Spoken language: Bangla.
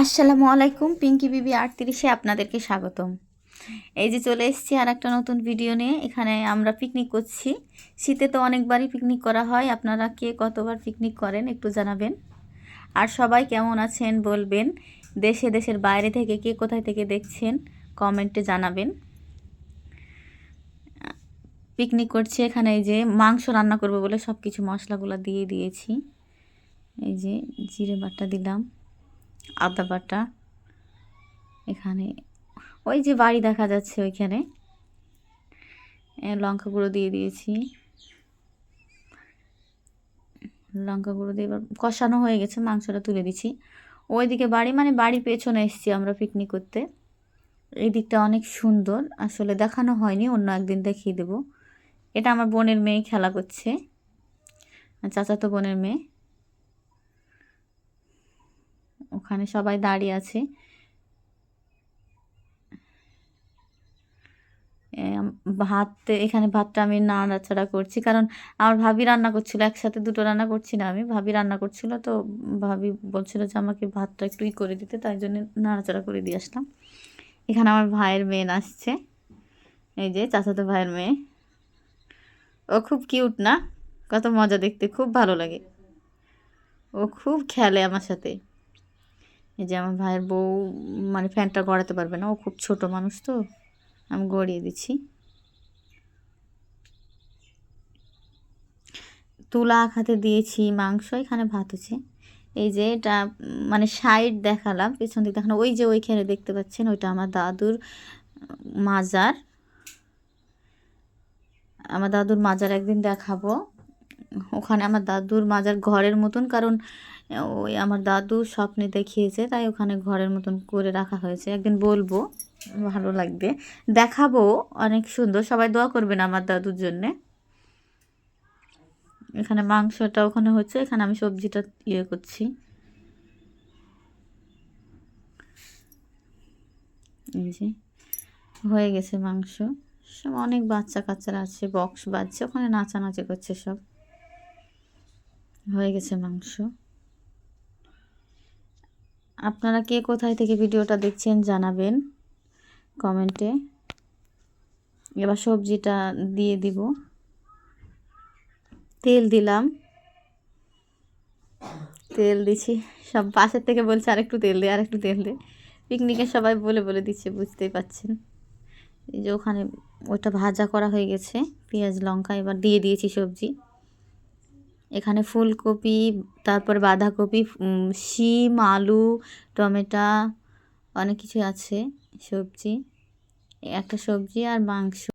আসসালামু আলাইকুম, পিঙ্কি বিবি আটত্রিশে আপনাদেরকে স্বাগতম। এই যে চলে এসেছি আর একটা নতুন ভিডিও নিয়ে, এখানে আমরা পিকনিক করছি। শীতে তো অনেকবারই পিকনিক করা হয়, আপনারা কে কতবার পিকনিক করেন একটু জানাবেন। আর সবাই কেমন আছেন বলবেন, দেশে দেশের বাইরে থেকে কে কোথায় থেকে দেখছেন, কমেন্টে জানাবেন। পিকনিক করছি এখানে, এই যে মাংস রান্না করব বলে সব কিছু মশলাগুলো দিয়ে দিয়েছি। এই যে জিরে বাটা দিলাম। আদা বাটা এখানে ওই যে বাড়ি দেখা যাচ্ছে ওইখানে। লঙ্কা গুঁড়ো দিয়ে দিয়েছি। লঙ্কা গুঁড়ো দিয়ে এবার কষানো হয়ে গেছে, মাংসটা তুলে দিচ্ছি। ওইদিকে বাড়ি মানে বাড়ির পেছনে এসেছি আমরা পিকনিক করতে। এই দিকটা অনেক সুন্দর, আসলে দেখানো হয়নি, অন্য একদিন দেখিয়ে দেবো। এটা আমার বোনের মেয়ে খেলা করছে, চাচাতো বোনের মেয়ে। ওখানে সবাই দাঁড়িয়ে আছে। ভাত, এখানে ভাতটা আমি নাড়াচাড়া করছি। কারণ আমার ভাবি রান্না করছিল, একসাথে দুটো রান্না করছি না আমি। ভাবি রান্না করছিল তো ভাবি বলছিল যে আমাকে ভাতটা একটু ই করে দিতে, তাই জন্য নাড়াচাড়া করে দিয়ে আসলাম। এখানে আমার ভাইয়ের মেয়ে নাচছে। এই যে চাচাতো ভাইয়ের মেয়ে। ও খুব কিউট না? কত মজা দেখতে, খুব ভালো লাগে। ও খুব খেলে আমার সাথে। এই যে আমার ভাইয়ের বউ মানে ফ্যানটা গড়াতে পারবে না, ও খুব ছোট মানুষ তো, আমি গড়িয়ে দিচ্ছি। তুলা খাতে দিয়েছি, মাংস, এখানে ভাত হচ্ছে এই যে এটা মানে সাইড দেখালাম, পেছন দিক দেখানো, ওই যে ওইখানে দেখতে পাচ্ছেন, ওইটা আমার দাদুর, মাজার। আমার দাদুর মাজার একদিন দেখাবো। ওখানে আমার দাদুর মাজার ঘরের মতন, কারণ ওই আমার দাদু স্বপ্নে দেখিয়েছে, তাই ওখানে ঘরের মতন করে রাখা হয়েছে। একদিন বলব, ভালো লাগবে। দেখাবো, অনেক সুন্দর। সবাই দোয়া করবেন আমার দাদুর জন্যে। এখানে মাংসটা ওখানে হচ্ছে, এখানে আমি সবজিটা ইয়ে করছি। হয়ে গেছে মাংস। সব অনেক বাচ্চা কাচ্চারা আছে, বক্স বাজছে, ওখানে নাচানাচি করছে সব। হয়ে গেছে মাংস। আপনারা কে কোথায় থেকে ভিডিওটা দেখছেন জানাবেন কমেন্টে। এবার সবজিটা দিয়ে দিব। তেল দিলাম। তেল দিছি। সব পাশের থেকে বলছে আরেকটু তেল দে, আরেকটু তেল দে। পিকনিকে সবাই বলে বলে দিচ্ছে, বুঝতেই পাচ্ছেন। এই যে ওখানে ওটা ভাজা করা হয়ে গেছে, পেঁয়াজ, লঙ্কা এবার দিয়ে দিয়েছি সবজি। এখানে ফুলকপি, তারপর বাঁধাকপি শিম, আলু, টমেটো, অনেক কিছু আছে, সবজি, একটা সবজি আর মাংস।